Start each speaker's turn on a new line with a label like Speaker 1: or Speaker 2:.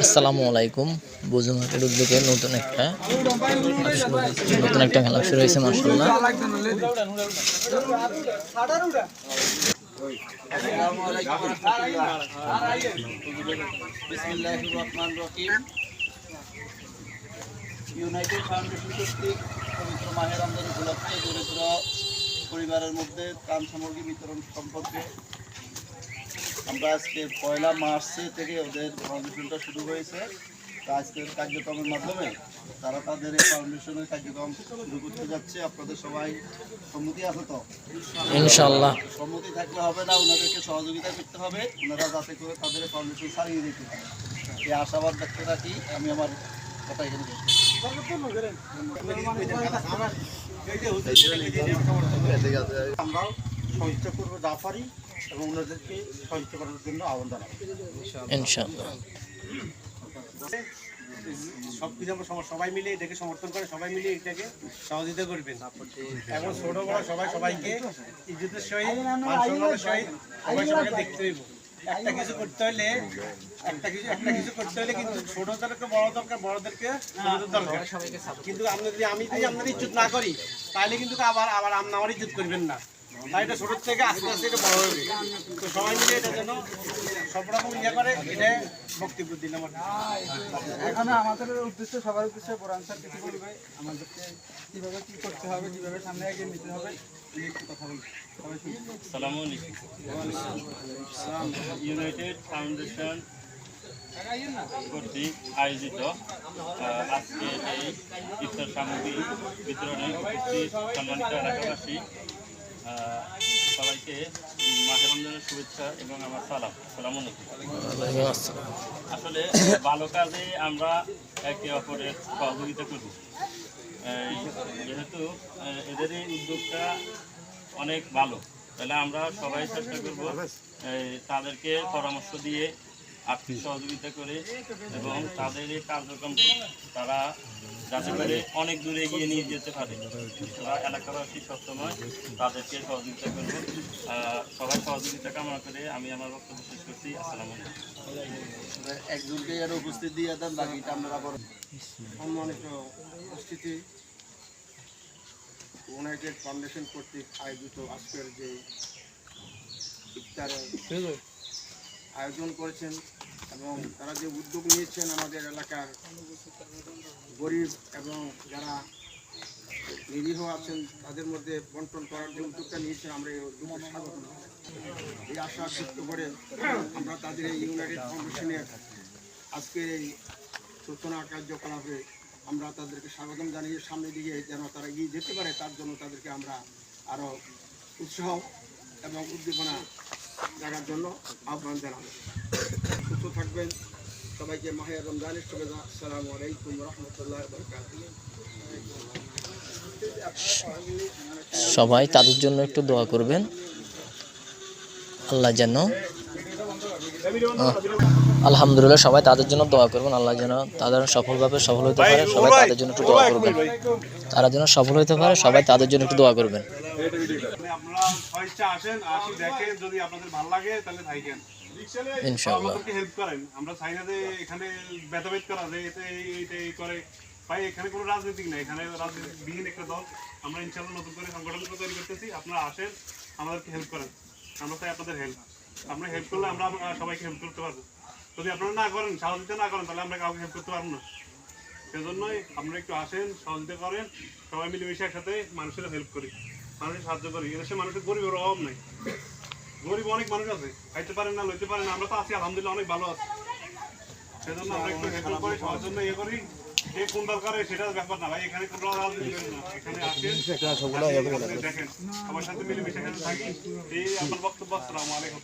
Speaker 1: আসসালামু আলাইকুম। বুজু মার্কেট উদ্যোগে নতুন একটা নতুন একটা খেলা শুরু হয়েছে মার্শাল্লাহ
Speaker 2: পরিবারের মধ্যে ত্রাণ সামগ্রী বিতরণ সম্পর্কে আমরা আজকে পয়লা মার্চে থেকে ওদের ফাউন্ডেশনটা শুরু হয়েছে। তো আজকের কার্যক্রমের মাধ্যমে তারা তাদের এই ফাউন্ডেশনের কার্যক্রম শুরু করতে যাচ্ছে। আপনাদের সবাই সম্মতি আছে তো?
Speaker 1: ইনশাল্লাহ
Speaker 2: সম্মতি থাকলে হবে না ওনাদেরকে সহযোগিতা করতে হবে। ওনারা যাতে করে তাদের ফাউন্ডেশন ছাড়িয়ে দিতে পারে। এই আশাবাদ ব্যক্ত রাখি। আমি আমার কথা এখানে।
Speaker 3: আমরাও সহযোগিতা করব যা পারি এবং ওনাদেরকে সহযোগিতা করার জন্য আহ্বান জানাব।
Speaker 1: ইনশাল্লাহ
Speaker 3: সব কিছু আমরা সবাই- সবাই মিলে এটাকে সমর্থন করে সবাই মিলে এটাকে সহযোগিতা করবেন। এবং ছোট বড় সবাই সবাইকে ইজ্জতের সহিত সহিত সবাই সবাইকে দেখতে হইব। একটা কিছু করতে হলে একটা কিছু একটা কিছু করতে হলে কিন্তু ছোটদেরকে বড় দরকার বড়দেরকে ছোটদের দরকার কিন্তু আমরা যদি আমি যদি আপনার ইজ্জত না করি তাহলে কিন্তু আবার আবার আমার ইজ্জত করবেন না। এটা ছোটোর থেকে আস্তে আস্তে এটা বড় হবে তো সবাই মিলে এটা যেন সব রকম ইয়ে করে এটা বক্তব্য দিলাম
Speaker 4: এখানে আমাদের উদ্দেশ্য সবার উদ্দেশ্যে বোরান স্যার কিছু বলবে? আমাদেরকে কীভাবে কি করতে হবে কীভাবে সামনে এগিয়ে নিতে হবে?
Speaker 5: ইউনাইটেড ফাউন্ডেশন কর্তৃক আয়োজিত আজকে এই ইফতার সামগ্রী বিতরণে উপস্থিত সম্মানিত এলাকাবাসী সবাইকে মাসে রমজানের শুভেচ্ছা এবং আমার সালাম। সালাম আসলে ভালো কাজে আমরা একে অপরের সহযোগিতা করি। যেহেতু এদের এই উদ্যোগটা অনেক ভালো। তাহলে আমরা সবাই চেষ্টা করব তাদেরকে পরামর্শ দিয়ে আর্থিক সহযোগিতা করে এবং তাদের এই কার্যক্রম তারা যাতে করে অনেক দূরে এগিয়ে নিয়ে যেতে পারে। তারা এলাকাবাসী সবসময় তাদেরকে সহযোগিতা করব। সবাই সহযোগিতা কামনা করে আমি আমার বক্তব্য শেষ করছি। আসসালামু আলাইকুম।
Speaker 2: একজনকে আর উপস্থিত দিয়ে দেন বাকিটা আপনারা বড়।
Speaker 3: সম্মানিত উপস্থিতি। ইউনাইটেড ফাউন্ডেশন কর্তৃক আয়োজিত আজকের যে ইফতারের আয়োজন করেছেন। এবং তারা যে উদ্যোগ নিয়েছেন আমাদের এলাকার গরিব এবং যারা নিরীহ আছেন, তাদের মধ্যে বন্টন করার যে উদ্যোগটা নিয়েছেন, আমরা এই উদ্যোগকে স্বাগত এই আশা ব্যক্ত করে আমরা তাদের এই ইউনাইটেড ফাউন্ডেশনের আজকের এই সূচনা কার্যকলাপে আমরা তাদেরকে স্বাগতম জানিয়ে সামনে দিকে যেন তারা এগিয়ে যেতে পারে, তার জন্য তাদেরকে আমরা আরও উৎসাহ এবং উদ্দীপনা জাগার জন্য আহ্বান জানাব। সুস্থ থাকবেন। সবাইকে মাহের রমজানের শুভেচ্ছা। আসসালামু আলাইকুম রহমতুল্লাহ
Speaker 1: সবাই তাদের জন্য একটু দোয়া করবেন। আল্লাহ যেন আলহামদুলিল্লাহ সবাই তাদের জন্য দোয়া করবেন। আল্লাহ যেন তাদের সফলভাবে সফল হতে পারে। সবাই তাদের জন্য একটু দোয়া করবেন। তারা যেন সফল হতে পারে, সবাই তাদের জন্য একটু দোয়া করবেন।
Speaker 6: আপনারা স্বেচ্ছা আসেন আসি দেখেন যদি আপনাদের ভালো লাগে তাহলে থাকেন আমাদেরকে হেল্প করেন। আমরা চাই না যে এখানে ভেদাভেদ করা যে এতে এইটা এই করে। ভাই এখানে কোনো রাজনীতি নেই এখানে রাজনীতিবিহীন একটা দল। আমরা ইনশাল্লাহ নতুন করে সংগঠন তৈরি করতেছি। আপনারা আসেন আমাদেরকে হেল্প করেন। আমরা চাই আপনাদের হেল্প আমরা হেল্প করলে আমরা সবাইকে হেল্প করতে পারব। যদি আপনারা না করেন সহযোগিতা না করেন তাহলে আমরা কাউকে হেল্প করতে পারব না। সেজন্যই আপনারা একটু আসেন সহযোগিতা করেন। সবাই মিলেমিশে একসাথে মানুষের হেল্প করি। মানুষের সাহায্য করি। এদেশে মানুষের গরিবের অভাব নেই। গরিব অনেক মানুষ আছে। খাইতে পারেন না লইতে পারেন না। আমরা তো আছি আলহামদুলিল্লাহ অনেক ভালো আছি। সেজন্য আমরা একটু হেল্প করি সবার জন্য ইয়ে করি। যে কোন দরকারে সেটার ব্যাপার না ভাই এখানে কোনো রাজনীতি না। এখানে আসেন আসেন, দেখেন। আমার সাথে মিলেমিশে থাকি। এই আমার বক্তব্য আসসালামু আলাইকুম।